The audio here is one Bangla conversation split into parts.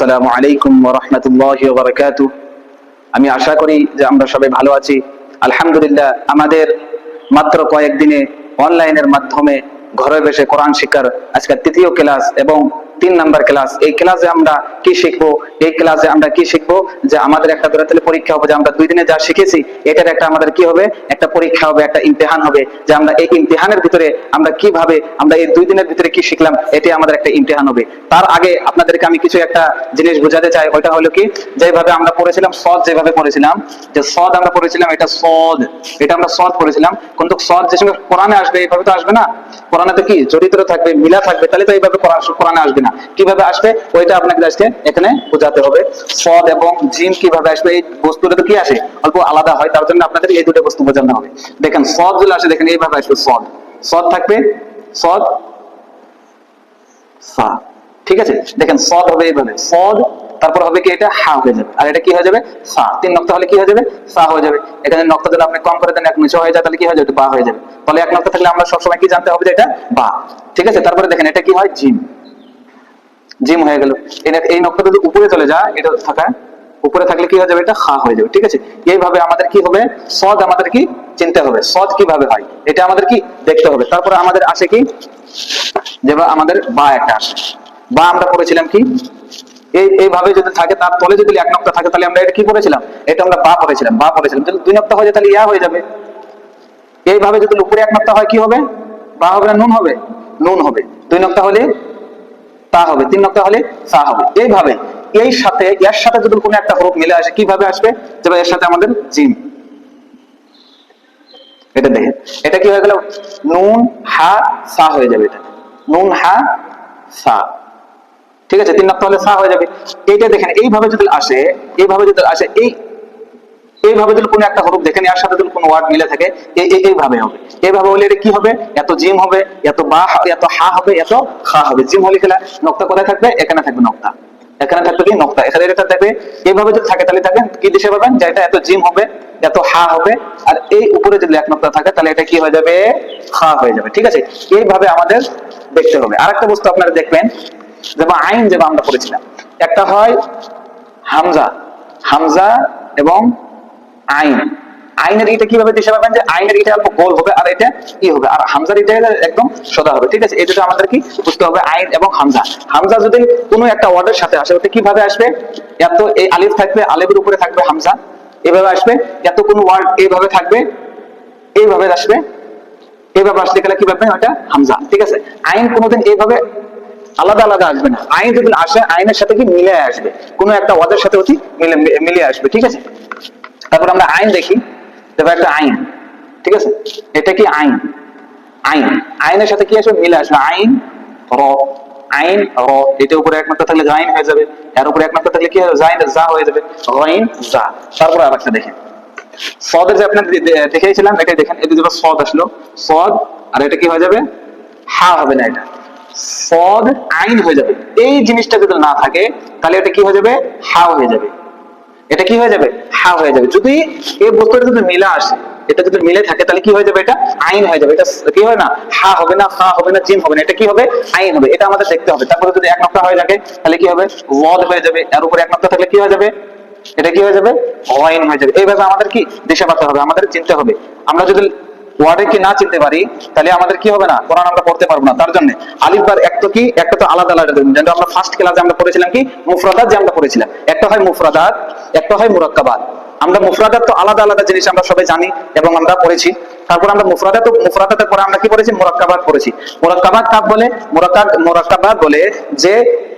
আসসালামু আলাইকুম রহমতুল্লাহ বারকাত আমি আশা করি যে আমরা সবাই ভালো আছি। আলহামদুলিল্লাহ, আমাদের মাত্র কয়েকদিনে অনলাইনের মাধ্যমে ঘরে বসে কোরআন শিক্ষার আজকের তৃতীয় ক্লাস এবং তিন নাম্বার ক্লাস এই ক্লাসে আমরা কি শিখব? এই ক্লাসে আমরা কি শিখব? যে আমাদের একটা ধরে তাহলে পরীক্ষা হবে যে আমরা দুই দিনে যা শিখেছি, এটার একটা আমাদের কি হবে? একটা পরীক্ষা হবে, একটা ইমতিহান হবে। যে আমরা এই ইমতিহানের ভিতরে আমরা কীভাবে, আমরা এই দুই দিনের ভিতরে কি শিখলাম এটাই আমাদের একটা ইমতিহান হবে। তার আগে আপনাদেরকে আমি কিছু একটা জিনিস বোঝাতে চাই। ওইটা হলো কি? যেভাবে আমরা পড়েছিলাম, সদ যেভাবে পড়েছিলাম, যে সদ আমরা পড়েছিলাম, এটা সদ। এটা আমরা সদ পড়েছিলাম। কিন্তু সদ যে সময় কোরআনে আসবে এইভাবে তো আসবে না। কোরআনে তো কি? চরিত্র থাকবে, মিলা থাকবে, তাহলে তো এইভাবে কোরআনে আসবে না। কীভাবে আসবে? ওইটা আপনাকে আজকে এখানে বোঝাতে হবে। সদ এবং জিম কীভাবে আসবে? এই বস্তুটা তো কি আসে? অল্প আলাদা হয়, তার জন্য আপনাদের এই দুটো বস্তু বোঝানো হবে। দেখেন সদগুলো আসে, দেখেন, এইভাবে আসবে সদ সদ থাকবে সদ সা ঠিক আছে? দেখেন সদ হবে এইভাবে। সদ তারপর হবে কি এটা? হা হয়ে যাবে। আর এটা কি হয়ে যাবে? সা তিন নক্তা হলে কি হয়ে যাবে? সা হয়ে যাবে। এখানে নক্তা যদি আপনি কম করে দেন, এক নিচে হয়ে যায়, তাহলে কি হয়ে যাবে? বা হয়ে যাবে। তাহলে এক নক্তা থাকলে আমরা সবসময় কি জানতে হবে যে এটা বা। ঠিক আছে? তারপরে দেখেন, এটা কি হয়? জিম জিম হয়ে গেল। এই- নক্তা যদি উপরে চলে যায়, এটা থাকা উপরে থাকলে কি হয়ে যাবে? এটা খা হয়ে যাবে, ঠিক আছে? এইভাবে আমাদের কি হবে? সদ আমাদের কি চিনতে হবে। সদ কীভাবে হয়? এটা আমাদের কি দেখতে হবে। তারপরে আমাদের আসে কি? যেবার আমাদের বা একটা আসে। বা আমরা পড়েছিলাম কি? এই, এইভাবে যদি থাকে, তার তলে যদি এক নক্তা থাকে, তাহলে আমরা এটা কি করেছিলাম এটা আমরা বা পড়েছিলাম বা পড়েছিলাম। যদি দুই নক্তা হয়ে যায়, তাহলে ইয়া হয়ে যাবে। এইভাবে যদি উপরে এক নক্তা হয়, কি হবে? বা হবে না, নুন হবে? নুন হবে। দুই নক্তা হলে তা হবে, তিন নক্তা হলে সা হবে। এইভাবে, এই সাথে, এর সাথে যদি কোনো একটা হরফ মিলে আসে, কীভাবে আসবে? যেমন এর সাথে আমাদের জিম। এটা দেখেন। এটা কি হয়ে গেল? নুন, হা, সা হয়ে যাবে এটা। নুন, হা, সা। ঠিক আছে? তিন নক্তা হলে সা হয়ে যাবে। এইটা দেখেন, এইভাবে যদি আসে, এইভাবে যদি আসে, এই এইভাবে যদি কোনো একটা হরফ দেখেন এর সাথে যদি কোনো ওয়ার্ড মিলে থাকে এই এই- এইভাবে হবে। এইভাবে হলে এটা কি হবে? এত জিম হবে, এত বা এত হা হবে, এত খা হবে। জিম হলে খেলা, নক্তা কোথায় থাকবে? এখানে থাকবে নক্তা। এখানে থাকবে কি? নক্তা। এখানে এটা থাকবে, এইভাবে যদি থাকে, তাহলে থাকেন। কি দিশে পাবেন? যে এটা এত জিম হবে, এত হা হবে, আর এই উপরে যদি এক নক্তা থাকে, তাহলে এটা কি হয়ে যাবে? খা হয়ে যাবে। ঠিক আছে? এইভাবে আমাদের দেখতে হবে। আর একটা বস্তু আপনারা দেখবেন যেমন আইন যেমন আমরা পড়েছিলাম। একটা হয় হামজা। হামজা এবং আইন। আইনের এটা কীভাবে দিশা পাবেন যে আইনের এটা অল্প গোল হবে আর এটা কি হবে। আর হামজার এটা একদম সোজা হবে। ঠিক আছে? এই দুটো আমাদের কি বুঝতে হবে, আইন এবং হামজা। হামজা যদি কোনো একটা ওয়ার্ডের সাথে আসে, ওটা কীভাবে আসবে? এত এই আলিফ থাকবে আলিফের উপরে থাকবে হামজা। এভাবে আসবে, এত কোনো ওয়ার্ড এইভাবে থাকবে, এইভাবে আসবে। এইভাবে আসলে গেলে কি পাবেন ওটা হামজা। ঠিক আছে? আইন কোনোদিন এইভাবে আলাদা আলাদা আসবে না। আইন যদি আসে, আইনের সাথে কি মিলে আসবে? কোনো একটা ওয়ার্ডের সাথে অতি মিলে মিলে আসবে। ঠিক আছে? তারপর আমরা আইন দেখি। তারপর একটা আইন, ঠিক আছে? এটা কি আইন? আইন। আইনের সাথে কি আসবে? মিলে আসবে। আইন, র। আইন, র। এটা উপরে এক মাত্রা থাকলে জাইন হয়ে যাবে। এর উপরে এক মাত্রা থাকলে কি হবে জাইন যা হয়ে যাবে। গাইন যা। তারপর আর একটা দেখেন সদের যে আপনার দেখিয়েছিলাম, এটাই দেখেন। এটা যেটা সদ আসলো। সদ, আর এটা কি হয়ে যাবে? হা হবে না এটা। সদ আইন হয়ে যাবে। এই জিনিসটা যদি না থাকে, তাহলে এটা কি হয়ে যাবে? হা হয়ে যাবে। এটা কি হয়ে যাবে? হা হয়ে যাবে। যদি এই বস্তুটা যদি মিলে আসে, এটা যদি মিলে থাকে, তাহলে কি হয়ে যাবে এটা? আইন হয়ে যাবে। এটা কি হয় না? হা হবে না, ফা হবে না, জিম হবে না। এটা কি হবে? আইন হবে। এটা আমাদের দেখতে হবে। তারপরে যদি এক নক্তা হয়ে থাকে তাহলে কি হবে? ওয়াদ হয়ে যাবে। এর উপরে এক নক্তা থাকলে কি হয়ে যাবে? এটা কি হয়ে যাবে? ওয়াইন হয়ে যাবে। এইভাবে আমাদের কি? দিশা পাতে হবে। আমাদের চিনতে হবে। আমরা যদি ওয়ার্ডে কি না চিনতে পারি, তাহলে আমাদের কি হবে না? কোরআন আমরা পড়তে পারব না। তার জন্য আলিফ বার তো কি? একটা তো আলাদা আলাদা যেটা আমরা ফার্স্ট ক্লাসে আমরা পড়েছিলাম কি? মুফরাদাত যে আমরা পড়েছিলাম। একটা হয় মুফরাদাত, একটা হয় মুরাক্কাবাত। আমরা মুফরাদাত তো আলাদা আলাদা জিনিস আমরা সবাই জানি এবং আমরা পড়েছি। তারপর আমরা মুফরাদাত মুফরাদাতের পরে আমরা কি পড়েছি? মুরাক্কাবাত পড়েছি। মুরাক্কাবাত কাব বলে? মুরাক্কাব, মুরাক্কাবাত বলে যে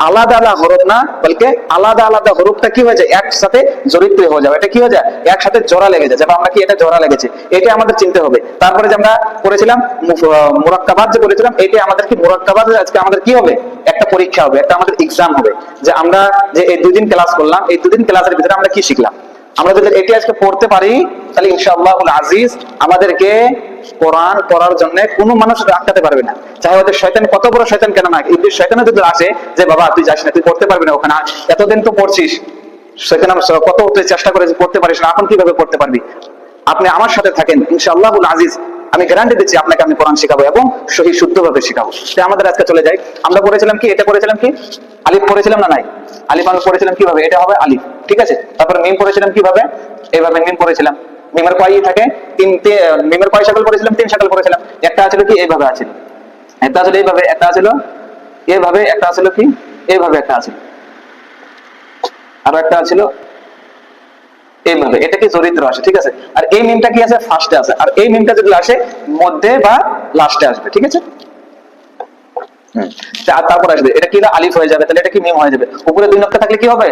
আলাদা আলাদা হরফ না, বলকে আলাদা আলাদা হরফটা কি হয়ে যায়? একসাথে জড়িত হয়ে যাবে। এটা কি হয়ে যায়? একসাথে জোড়া লেগে যায়। যেমন আমরা কি এটা জোড়া লেগেছে? এটা আমাদের চিনতে হবে। তারপরে যে আমরা পড়েছিলাম মুরাক্কাবাত যে পড়েছিলাম এটা আমাদের কি মুরাক্কাবাত? আজকে আমাদের কি হবে? একটা পরীক্ষা হবে, একটা আমাদের এক্সাম হবে। যে আমরা যে এই দুদিন ক্লাস করলাম, এই দুদিন ক্লাসের ভিতরে আমরা কি শিখলাম? আমরা যদি এটি আজকে পড়তে পারি, তাহলে ইনশাআল্লাহ আজিজ আমাদেরকে কোরআন পড়ার জন্য কোনো মানুষ আটকাতে পারবে না। চাহে ওদের শয়তান, কত বড় শয়তান কেন না ইবলিশ শয়তানে যদি আসে যে, বাবা, তুই যাস না, তুই পড়তে পারবি না ওখানে, এতদিন তো পড়ছিস। সেখানে কত চেষ্টা করে পড়তে পারিস না, এখন কীভাবে পড়তে পারবি? আপনি আমার সাথে থাকেন ইনশাআল্লাহ আজিজ। আমি গ্যারান্টি দিচ্ছি, আপনাকে আমি কোরআন শেখাবো এবং সহি, শুদ্ধভাবে শেখাবো। তাই আমাদের আজকে চলে যাই। আমরা পড়েছিলাম কি, এটা পড়েছিলাম কি? আলিফ পড়েছিলাম না নাই? আলিফ আমরা পড়েছিলাম কীভাবে? এটা হবে আলিফ। ঠিক আছে? তারপরে মিম পড়েছিলাম কীভাবে? এইভাবে মিম পড়েছিলাম মিমের কয় ই থাকে তিনতে মিমের কয় শাকল পড়েছিলাম তিন শাকল পড়েছিলাম একটা আছিল কি? এইভাবে আছিল। একটা আছিল এইভাবে, একটা আছিল এইভাবে, একটা আছিল কি? এইভাবে একটা আছিল। আরও একটা আছিল এইভাবে। এটা কি চরিত্র আসে, ঠিক আছে? আর এই মিমটা কি আছে? ফার্স্টে আছে। আর এই মিমটা যদি আসে, মধ্যে বা লাস্টে আসবে, ঠিক আছে। তারপর আসবে। এটা কি আলিফ হয়ে যাবে? তাহলে এটা কি মিম হয়ে যাবে? উপরে দুই নকটা থাকলে কি হবে?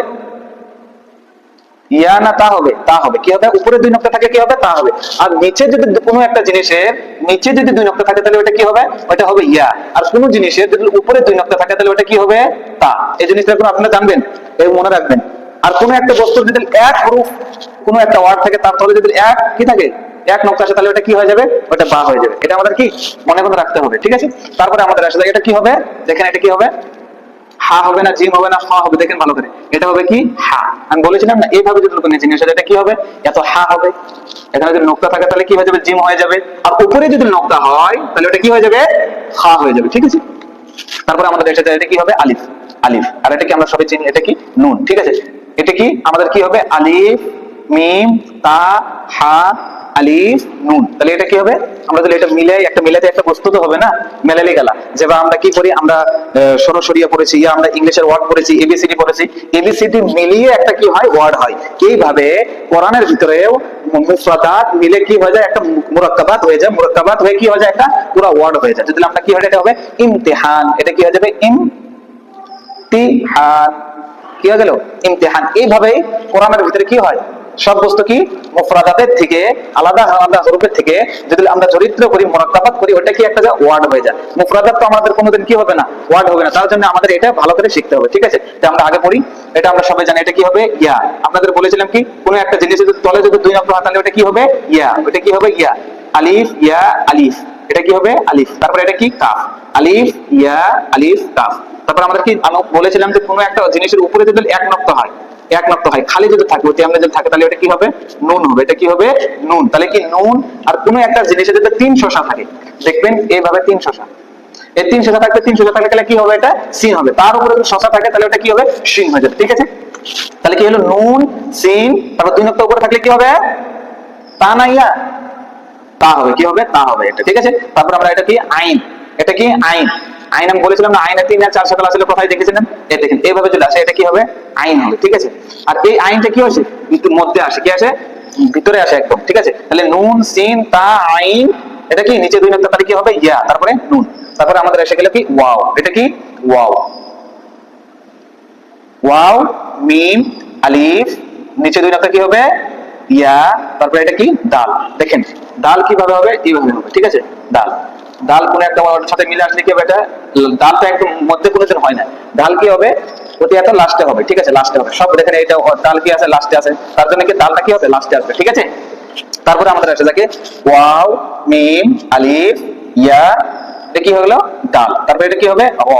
ইয়া না, তা হবে তা হবে। কি হবে? উপরে দুই নকটা থাকে, কি হবে? তা হবে। আর নিচে যদি কোনো একটা জিনিসের নিচে যদি দুই নকটা থাকে, তাহলে ওটা কি হবে? ওটা হবে ইয়া। আর কোনো জিনিসের যদি উপরে দুই নকটা থাকে, তাহলে ওটা কি হবে? তা। এই জিনিসটা এখন আপনারা জানবেন, এই মনে রাখবেন। আর কোনো একটা বস্তুর যদি এক হরুফ কোনো একটা ওয়ার্ড থাকে, তার তলে যদি এক কি থাকে? এক নকটা আসে, তাহলে ওটা কি হয়ে যাবে? ওটা বা হয়ে যাবে। এটা আমাদের কি? মনে মনে রাখতে হবে, ঠিক আছে? তারপরে আমাদের আসলে এটা কি হবে? দেখেন এটা কি হবে? হা হবে না, জিম হবে না, হা হবে, দেখেন ভালো করে। এটা হবে কি? হা। আমি বলেছিলাম না, এইভাবে যদি জিনিস হয় এটা কি হবে? এত হা হবে। এখানে যদি নোক্তা থাকে, তাহলে কি হয়ে যাবে? জিম হয়ে যাবে। আর উপরে যদি নোক্তা হয়, তাহলে ওটা কি হয়ে যাবে? হা হয়ে যাবে, ঠিক আছে? তারপরে আমাদের এটা এটা কি হবে? আলিফ আলিফ। আর এটা কি আমরা সবাই চিনি? এটা কি? নুন, ঠিক আছে? এটা কি? আমাদের কি হবে? আলিফ, মিম, তা, হা আলিফ নুন। তাহলে এটা কি হবে? আমরা যদি এটা মিলাই, একটা মিলাতে একটা বস্তু তো হবে না? মেলালি গেলা। যেবা আমরা কি করি? আমরা সরসরিয়া পড়েছি, ইয়া আমরা ইংলিশের ওয়ার্ড পড়েছি এবিসিডি পড়েছি। এবিসিডি মিলিয়ে একটা কি হয়? ওয়ার্ড হয়। এইভাবে কোরআনের ভিতরেও মুফরাদাত মিলে কি হয়ে যায়? একটা মুরাক্কাবাত হয়ে যায়। মুরাক্কাবাত হয়ে কি হয়ে যায়? একটা পুরো ওয়ার্ড হয়ে যায়। যদি আমরা কি হয় এটা হবে ইমতিহান। এটা কি হয়ে যাবে? ইম ইমতিহান। কি হয়ে গেল? ইমতিহান। এইভাবেই কোরআনের ভিতরে কি হয়? সব বস্তু কি? মুফরাদাতের থেকে, আলাদা আলাদা হরফের থেকে, যদি আমরা চরিত্র করি মোরাক্কাবাত করি ওটা কি একটা ওয়ার্ড হয়ে যায়। মুফরাদাত তো আমাদের কোনোদিন কি হবে না? ওয়ার্ড হবে না। তার জন্য আমাদের এটা ভালো করে শিখতে হবে, ঠিক আছে? তো আমরা আগে পড়ি, এটা আমরা সবাই জানি, এটা কি হবে? ইয়া। আপনাদের বলেছিলাম কি? কোনো একটা জিনিসের যদি তলে যদি দুই নম্বর তাহলে ওটা কি হবে? ইয়া। ওটা কি হবে? ইয়া। আলিফ ইয়া, আলিফ। এটা কি হবে? আলিফ। তারপরে এটা কি? কাফ। আলিফ, ইয়া, আলিফ, কাফ। তারপর আমরা কি বলেছিলাম যে কোনো একটা জিনিসের উপরে যদি এক নক্ত হয় এক নক্ত হয়। খালি যদি থাকে, অতি আমরা যদি থাকে, তাহলে এটা কি হবে? নুন হবে। এটা কি হবে? নুন। তাহলে কি নুন আর কোনো একটা জিনিসের যদি তিন শশা থাকে। দেখবেন এইভাবে তিন শশা এই তিন শশা থাকবে তিন শশা থাকলে তাহলে কি হবে এটা? সিন হবে। তার উপরে যদি শশা থাকে, তাহলে ওটা কি হবে? সিন হয়ে যাবে। ঠিক আছে? তাহলে কি হলো? নুন, সিন, তারপর দুই নক্ত উপরে থাকলে কি হবে? তা না ইয়া। তা হবে। কি হবে? তা হবে এটা। ঠিক আছে? তারপর আমরা এটা কি? আইন। এটা কি? আইন। আইন আমি বলেছিলাম না, আইনে তিন আর চার সকাল আসলে কোথায় দেখেছিলেন? এই দেখেন এইভাবে চলে আসে, এটা কি হবে? আইন হবে, ঠিক আছে? আর এই আইনটা কি হয়েছে? কিন্তু মধ্যে আসে, কি আসে? ভিতরে আসে একদম, ঠিক আছে? তাহলে নুন সিন তা, আইন, এটা কি? নিচে দুই নম্বর তাহলে কি হবে? ইয়া, তারপরে নুন। তারপরে আমাদের এসে গেল কি? ওয়াও, এটা কি? ওয়াও। ওয়াও, মিম, আলিফ, নিচে দুই নাকটা কি হবে? ইয়া, তারপরে এটা কি? ডাল দেখেন ডাল কীভাবে হবে? এইভাবে হবে, ঠিক আছে? ডাল ডাল কোন একটা সাথে মিলে আসলে কি হবে এটা? ডাল তো একদম মধ্যে কোনোদিন হয় না। ডাল কি হবে? প্রতি একটা লাস্টে হবে, ঠিক আছে? লাস্টে হবে। সব দেখেন এটা ডাল কি আছে? লাস্টে আছে। তার জন্য কি ডালটা কি হবে? লাস্টে আসবে, ঠিক আছে? তারপরে আমাদের আসে থাকে ওয়াও, মিম, আলিফ, ইয়া, এটা কি হলো? ডাল। তারপরে এটা কি হবে? র।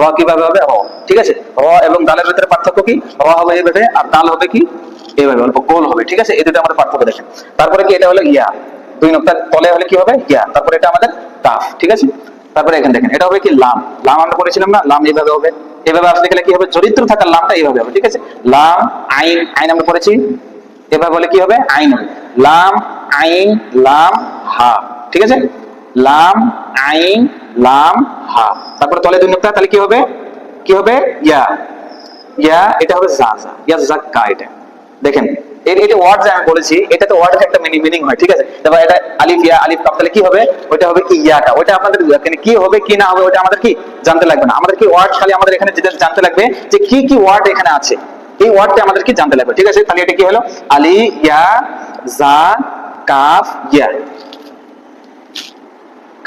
র কীভাবে হবে? র, ঠিক আছে? র এবং ডালের ভিতরে পার্থক্য কি? র হবে এইভাবে আর ডাল হবে কি? এইভাবে, অল্প গোল হবে, ঠিক আছে? এই দুটো আমাদের পার্থক্য দেখেন। তারপরে কি? এটা হলো ইয়া। দুই নকটা তলে হলে কি হবে? ইয়া। তারপরে এটা আমাদের কাফ ঠিক আছে? তারপরে এখানে দেখেন, এটা হবে কি লাম? লাম আমরা পড়েছিলাম না? লাম এইভাবে হবে। এভাবে আসলে গেলে কি হবে? চরিত্র থাকার লামটা এইভাবে হবে, ঠিক আছে? লাম, আইন আইন আমরা পড়েছি। এভাবে বলে কি হবে? আইন হবে। লাম, আইন, লাম, হা, ঠিক আছে? লাম, আইন, লাম, হা। তারপরে তলে দুই নোক্তা তাহলে কি হবে? কি হবে? ইয়া। ইয়া, এটা হবে জা জা। ইয়া জাক্কা এটা। দেখেন এর এটা ওয়ার্ড যে আমি বলেছি এটা তো ওয়ার্ডের একটা মিনিং মিনিং হয়, ঠিক আছে? তারপর এটা আলিফ ইয়া আলিফ কাপ তাহলে কি হবে? ওটা হবে ইয়াটা ওটা আমাদের এখানে কি হবে, কি না হবে ওটা আমাদের কি জানতে লাগবে না। আমাদের কি ওয়ার্ড খালি আমাদের এখানে যেটা জানতে লাগবে যে কি কি ওয়ার্ড এখানে আছে? এই ওয়ার্ডটা আমাদের কি জানতে লাগবে, ঠিক আছে? তাহলে এটা কি হলো? আলি ইয়া জা কাফ ইয়া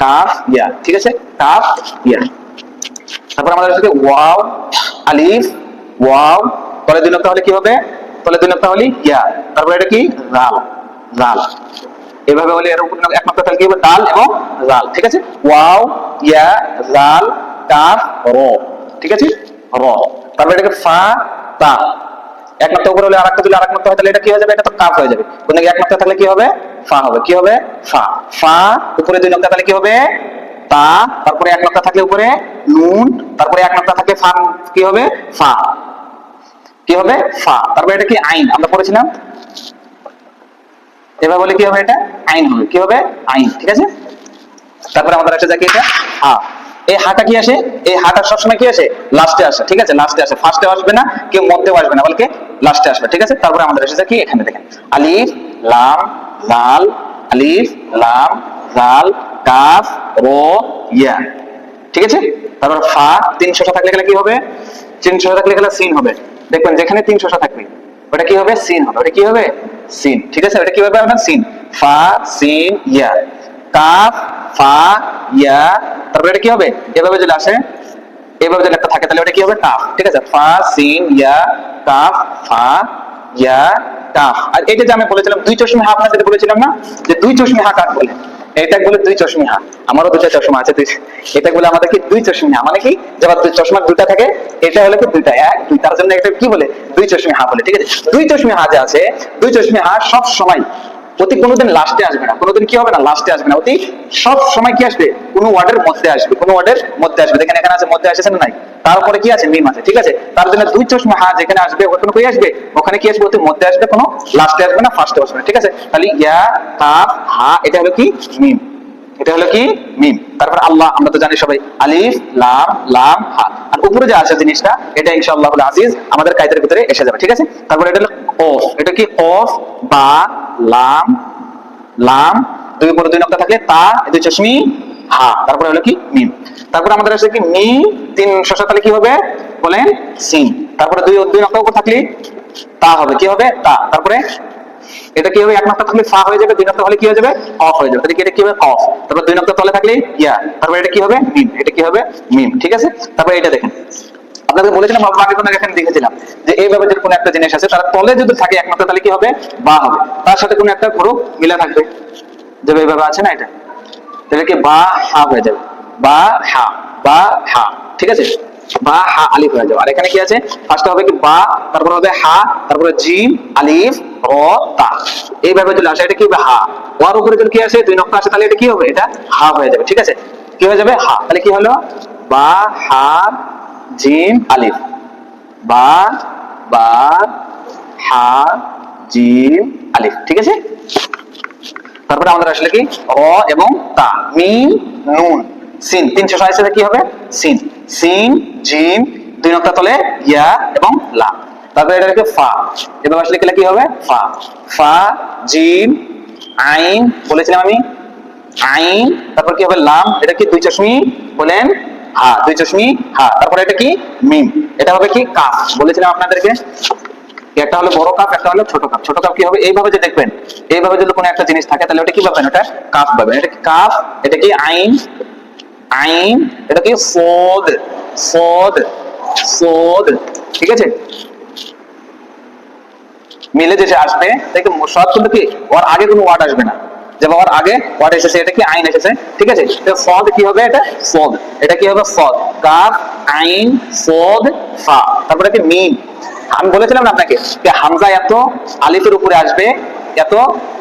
কাফ ইয়া ঠিক আছে? কাফ ইয়া তারপর আমাদের আছে ওয়াও আলিফ ওয়াও পরে দুই তাহলে কি হবে? তলে দুই নক্তা হলে ইয়া। তারপর এটা কি? রাল রাল এভাবে হলে এর উপর এক নক্তা তাহলে কি হবে? ডাল এবং রাল ঠিক আছে? ওয়াও, ইয়া রাল কাফ, র। ঠিক আছে? র। তারপর এটাকে ফা, তা। এক নক্তা উপরে হলে আরেকটা দিলে আরেক নক্তা হয়, তাহলে এটা কি হয়ে যাবে? এটা তো কাফ হয়ে যাবে। ওখানে এক নক্তা থাকলে কি হবে? ফা হবে। কি হবে? ফা। ফা, উপরে দুই নক্তা তাহলে কি হবে? তা। তারপরে এক নক্তা থাকলে উপরে নুন। তারপরে এক নক্তা থাকে ফা, কি হবে? ফা। হবে? ফা। তারপরে এটা কি আইন? আমরা পড়েছিলাম। এবার বলে কি হবে এটা? আইন হবে। কি হবে? আইন, ঠিক আছে? তারপরে আমাদের আছে যাকে এটা। হা। এই হাটা কি আসে? এই হাটা সবসময় কি আসে? লাস্টে আসে, ঠিক আছে? লাস্টে আসে। ফার্স্টে আসবে না, কেউ মধ্যেও আসবে না, বলকে লাস্টে আসবে, ঠিক আছে? তারপরে আমাদের এসেছে কি এখানে দেখেন। আলিফ, লাম, লাল, আলিফ, লাম, লাল, কাফ, রো, ইয়া, ঠিক আছে? তারপর ফা তিন শসা থাকলে গেলে কি হবে? তিন শসা থাকলে গেলে সিন হবে। দেখবেন যেখানে তিন শসা থাকবে। ওটা কি হবে? সিন হবে। ওটা কি হবে? সিন। ঠিক আছে? ওটা কি হবে আপনার সিন। ফা, সিন, ইয়া। কাফ, ফা, ইয়া। তারপরে এটা কি হবে? এভাবে যদি আসে, এভাবে যদি একটা থাকে, তাহলে ওটা কি হবে? কাফ। ঠিক আছে? ফা, সিন, ইয়া, কাফ, ফা, ইয়া, কাফ। আর এটা যে আমি বলেছিলাম, দুই চশমে হা আপনাদের বলেছিলাম না, যে দুই চশমে হা কাক বলে? এটা বলে দুই চশমিহা আমারও দুটা চশমা আছে এটা বলে আমাদের কি দুই চশমিহা মানে কি? যখন দুই চশমা দুটা থাকে, এটা হলে কি দুইটা এক, দুই। তার জন্য একটা কি বলে? দুই চশমিহা বলে, ঠিক আছে? দুই চশমিহা যে আছে, দুই চশমিহা সব সময় অতি কোনোদিন লাস্টে আসবে না। কোনোদিন কি হবে না? লাস্টে আসবে না। অতি সব সময় কি আসবে? কোন ওয়ার্ডের মধ্যে আসবে। কোন ওয়ার্ডের মধ্যে আসবে। দেখেন এখানে আছে, মধ্যে আসেছে না নাই? তারপরে কি আছে? মিম আছে। ঠিক আছে? তার জন্য দুই চশমা হা যেখানে আসবে, ওখানে কই আসবে? ওখানে কি আসবে? অতি মধ্যে আসবে, কোনো লাস্টে আসবে না ফার্স্টে আসবে না। ঠিক আছে? তাহলে ইয়া, কাফ, হা, এটা হলো কি? মিম এটা হলো কি? মিম। তারপর আল্লাহ, আমরা তো জানি সবাই, আলিফ, লাম লাম, হা। আর উপরে যে আছে জিনিসটা, এটা ইনশাআল্লাহ আজিজ আমাদের কায়দার ভিতরে এসে যাবে, ঠিক আছে? তারপর এটা হলো অফ। এটা কি অফ? বা, লাম লাম। দুই উপরে দুই নক্তা থাকলে তা দুই চশমি, হা। তারপরে হলো কি? মিম। তারপরে আমাদের আছে কি? মি, তিন শশা তাহলে কি হবে? বলেন সিন তারপরে দুই দুই নক্তা উপর থাকলে তা হবে। কি হবে? তা। তারপরে এটা কি হবে এক নক্তা থাকলে ফা হয়ে যাবে, দুই নক্তা হলে কি হয়ে যাবে? কফ হয়ে যাবে। তাহলে এটা কি হবে কফ তারপর দুই নক্তা তলে থাকলে ইয়া। তারপর এটা কি হবে মিম। এটা কি হবে মিম। ঠিক আছে? তারপর এটা দেখেন। আপনাদের বলেছিলাম আমরা আগে কোনো এখানে দেখেছিলাম যে এইভাবে যদি কোনো একটা জিনিস আছে তার তলে যদি থাকে এক নক্তা, তাহলে কি হবে? বা হবে। তার সাথে কোনো একটা গ্রুপ মিলা থাকবে। যেভাবে এইভাবে আছে না এটা? তাহলে কি বা হা হয়ে যাবে। বা হা। বা হা। ঠিক আছে? বা হা আলিফ হয়ে যাবে। আর এখানে কি আছে? ফার্স্টে হবে কি বা, তারপর হবে হা, তারপরে জিম, আলিফ, র, তা। এইভাবে চলে আসে। এটা কি হবে? হা। ওয়ার উপরে যদি কি আছে দুই নক্তা আছে তাহলে এটা কি হবে? এটা হা হয়ে যাবে। ঠিক আছে? কি হয়ে যাবে? হা। তাহলে কি হলো? বা, হা, জিম, আলিফ। বা বা, হা, জিম, আলিফ। ঠিক আছে? তারপরে আমাদের আসলে কি? অ এবং তা। মিম নুন। সিন তিনশো সাইসে কি হবে? সিন। সিন জিম দুই নক্তা তলে ইয়া এবং লা। তারপরে এটা লিখে ফা। এবার আসলে কি হবে? ফা। ফা জিম আইন, বলেছিলাম আমি। আইন, তারপর কি হবে? লাম। এটা কি দুই চশমি বলেন? হা, দুই চশমি, হা। তারপরে এটা কি? মিম। এটা হবে কি? কাফ। বলেছিলাম আপনাদেরকে। একটা হলো বড় কাপ একটা হলো ছোট কাপ ছোট কাপ কি হবে? এইভাবে যে দেখবেন, এইভাবে যদি কোনো একটা জিনিস থাকে, তাহলে ওটা কি পাবেন ওটা কাপ পাবেন এটা কি কাপ এটা কি আইন? আইন সদ সদ সদ ঠিক আছে? মিলে আসবে সদ কিন্তু কি? ওর আগে কোনো ওয়ার্ড আসবে না। আগে ওয়ার্ড এসেছে, এটা কি আইন এসেছে? ঠিক আছে? সদ কি হবে এটা? সদ এটা কি হবে? সদ কাপ আইন সদ ফা। তারপরে কি মিম। আমি বলেছিলাম না আপনাকে যে হামজা এত আলিফের উপরে আসবে, এত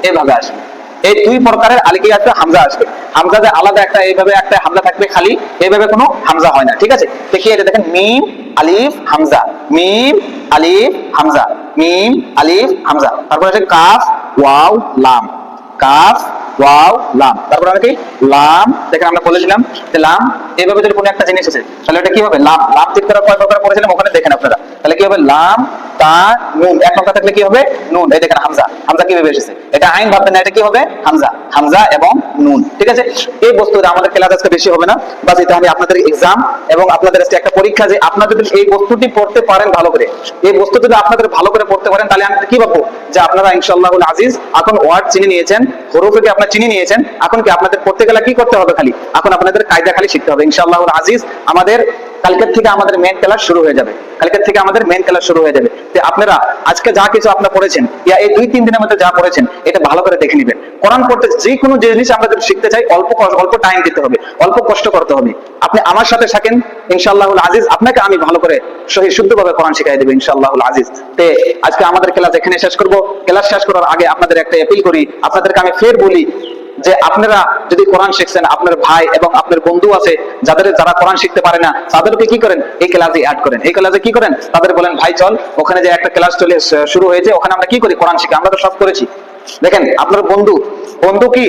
এভাবে আসবে। এই দুই প্রকারের আলিকে আসবে হামজা আসবে। হামজা যে আলাদা একটা, এইভাবে একটা হামজা থাকবে খালি, এইভাবে কোনো হামজা হয় না, ঠিক আছে? দেখি এটা দেখেন, মিম, আলিফ, হামজা। মিম, আলিফ, হামজা। মিম, আলিফ, হামজা। তারপর আছে কাফ, ওয়াও, লাম। কাফ ওয়াও, লাম। তারপর আমরা কি? লাম দেখেন আমরা বলেছিলাম যে লাম যদি কোনো একটা জিনিস আছে, তাহলে কি হবে? লাম। লাম করার কয় প্রকার ওখানে দেখেন আপনারা। তাহলে কি হবে? লাম, তা, নুন। এক থাকলে কি হবে? নুন। এই দেখেন হামজা। হামজা কীভাবে এসেছে? এটা আইন ভাববেন না, এটা কি হবে? হামজা। হামজা এবং নুন। ঠিক আছে? এই আমাদের ক্লাস আজকে বেশি হবে না। বাস এটা আমি আপনাদের এক্সাম এবং আপনাদের আজকে একটা পরীক্ষা যে আপনারা যদি এই বস্তুটি পড়তে পারেন ভালো করে, এই বস্তু যদি আপনাদের ভালো করে পড়তে পারেন, তাহলে আমি কি ভাববো? যে আপনারা ইনশাআল্লাহ আজিজ এখন ওয়ার্ড চিনে নিয়েছেন হরফকে আপনারা চিনে নিয়েছেন, এখন কি আপনাদের পড়তে গেলে কি করতে হবে খালি? এখন আপনাদের কায়দা খালি শিখতে হবে। ইনশাআল্লাহ আজিজ, আমাদের কালকের থেকে আমাদের মেন ক্লাস শুরু হয়ে যাবে। কালকের থেকে আমাদের মেন ক্লাস শুরু হয়ে যাবে। তো আপনারা আজকে যা কিছু আপনারা পড়েছেন, ইয়া এই দুই তিন দিনের মধ্যে যা পড়েছেন, এটা ভালো করে দেখে নেবেন। কোরআন পড়তে যে কোনো জিনিস আমরা যদি শিখতে চাই, অল্প অল্প টাইম দিতে হবে, অল্প কষ্ট করতে হবে। আপনি আমার সাথে থাকেন ইনশাআল্লাহ আজিজ, আপনাকে আমি ভালো করে সহি, শুদ্ধভাবে কোরআন শিখাই দেবো ইনশাআল্লাহ আজিজ। তে আজকে আমাদের ক্লাস এখানে শেষ করব। ক্লাস শেষ করার আগে আপনাদের একটা অ্যাপিল করি, আপনাদেরকে আমি ফের বলি যে আপনারা যদি কোরআন শিখছেন, আপনার ভাই এবং আপনার বন্ধু আছে, যাদের যারা কোরআন শিখতে পারে না, তাদেরকে কি করেন? এই ক্লাসে অ্যাড করেন। এই ক্লাসে কি করেন? তাদের বলেন, ভাই, চল, ওখানে যে একটা ক্লাস চলে শুরু হয়েছে, ওখানে আমরা কি করি? কোরআন শিখি, আমরা তো সব করেছি। দেখেন, আপনার বন্ধু বন্ধু কি?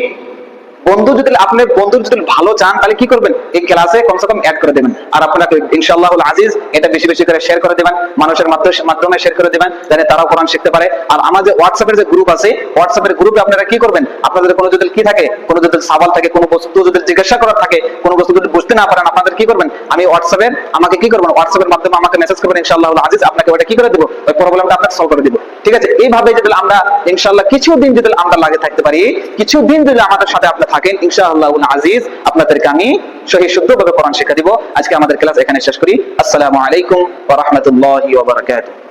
বন্ধু যদি আপনি বন্ধু যদি ভালো চান, তাহলে কি করবেন? এই ক্লাসে কমসে কম অ্যাড করে দেবেন। আর আপনাকে ইনশাআল্লাহ আজিজ এটা বেশি বেশি করে শেয়ার করে দেবেন, মানুষের মাধ্যমে শেয়ার করে দেবেন, যাতে তারাও কোরআন শিখতে পারে। আর আমাদের হোয়াটসঅ্যাপের যে গ্রুপ আছে হোয়াটসঅ্যাপের গ্রুপে আপনারা কি করবেন? আপনাদের কোনো যদি কি থাকে, কোনো যদি সওয়াল থাকে, কোনো বস্তু যদি জিজ্ঞাসা করার থাকে, কোনো বস্তু যদি বুঝতে না পারেন, আপনাদের কি করবেন? আমি হোয়াটসঅ্যাপের আমাকে কি করবেন? হোয়াটসঅ্যাপের মাধ্যমে আমাকে মেসেজ করবেন ইনশাআল্লাহ আজিজ, আপনাকে ওটা কি করে দেবো? ওই প্রবলেমটা আপনাকে সলভ করে দিব। ঠিক আছে? এইভাবে যদি আমরা, ইনশাআল্লাহ কিছুদিন যদি আমরা লাগে থাকতে পারি, কিছুদিন যদি আমাদের সাথে আপনি থাকেন, ইনশাআল্লাহ আজিজ। আপনাদেরকে আমি সহি শুদ্ধভাবে কোরআন শিক্ষা দিব। আজকে আমাদের ক্লাস এখানে শেষ করি। আসসালামু আলাইকুম ওয়া রাহমাতুল্লাহি